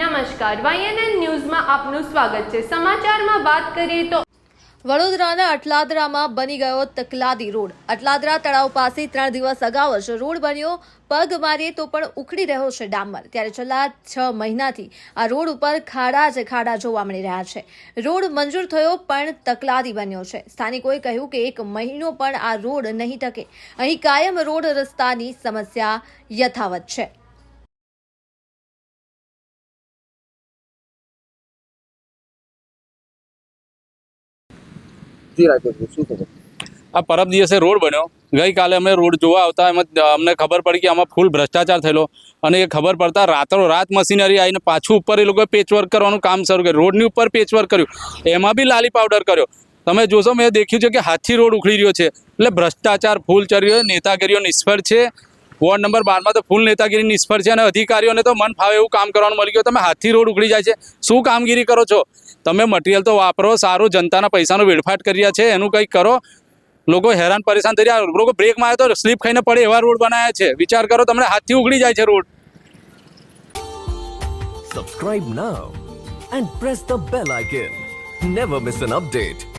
નમસ્કાર વાયએનએન ન્યૂઝમાં આપનું સ્વાગત છે. સમાચારમાં વાત કરીએ તો વડોદરાના અટલાદરામાં બની ગયો તકલાદી રોડ. અટલાદરા તળાવ પાસે ત્રણ દિવસ અગાઉ જ રોડ બન્યો. પગ મારીએ તો પણ ઉખડી રહ્યો છે ડામર. ત્યારે છેલ્લા છ મહિનાથી આ રોડ ઉપર ખાડા જ ખાડા જોવા મળી રહ્યા છે. રોડ મંજૂર થયો પણ તકલાદી બન્યો છે. સ્થાનિકોએ કહ્યું કે એક મહિનો પણ આ રોડ નહીં ટકે. અહીં કાયમ રોડ રસ્તાની સમસ્યા યથાવત છે. આ પરમ દિવસે રોડ બન્યો. ગઈકાલે અમે રોડ જોવા આવતા એમાં અમને ખબર પડી કે આમાં ફૂલ ભ્રષ્ટાચાર થયેલો. અને એ ખબર પડતા રાત્રો રાત મશીનરી આવીને પાછું ઉપર એ લોકોએ પેચવર્ક કરવાનું કામ શરૂ કર્યું. રોડની ઉપર પેચવર્ક કર્યું. એમાં બી લાલી પાવડર કર્યો. તમે જોશો, મેં દેખ્યું છે કે હાથથી રોડ ઉખડી રહ્યો છે. એટલે ભ્રષ્ટાચાર ફૂલ ચર્યો નેતાગીરીઓ નિષ્ફળ છે. વોર્ડ નંબર બારમાં તો ફૂલ નેતાગીરી, નિષ્ફળ છે અને અધિકારીઓને તો મન ફાવે એવું કામ કરવાનું મળી ગયું. તમે હાથથી રોડ ઉખડી જાય છે. શું કામગીરી કરો છો? તમે મટીરિયલ તો વાપરો, સારું, જનતાના પૈસાનો વેડફાટ કરી રહ્યા છે, એનું કંઈક કરો? લોકો હેરાન પરેશાન થઈ રહ્યા. લોકો બ્રેક મારે તો સ્લીપ ખાઈને પડે એવા રોડ બનાવ્યા છે. વિચાર કરો, તમને હાથથી ઉગડી જાય છે road. Subscribe now and press the bell icon never miss an update.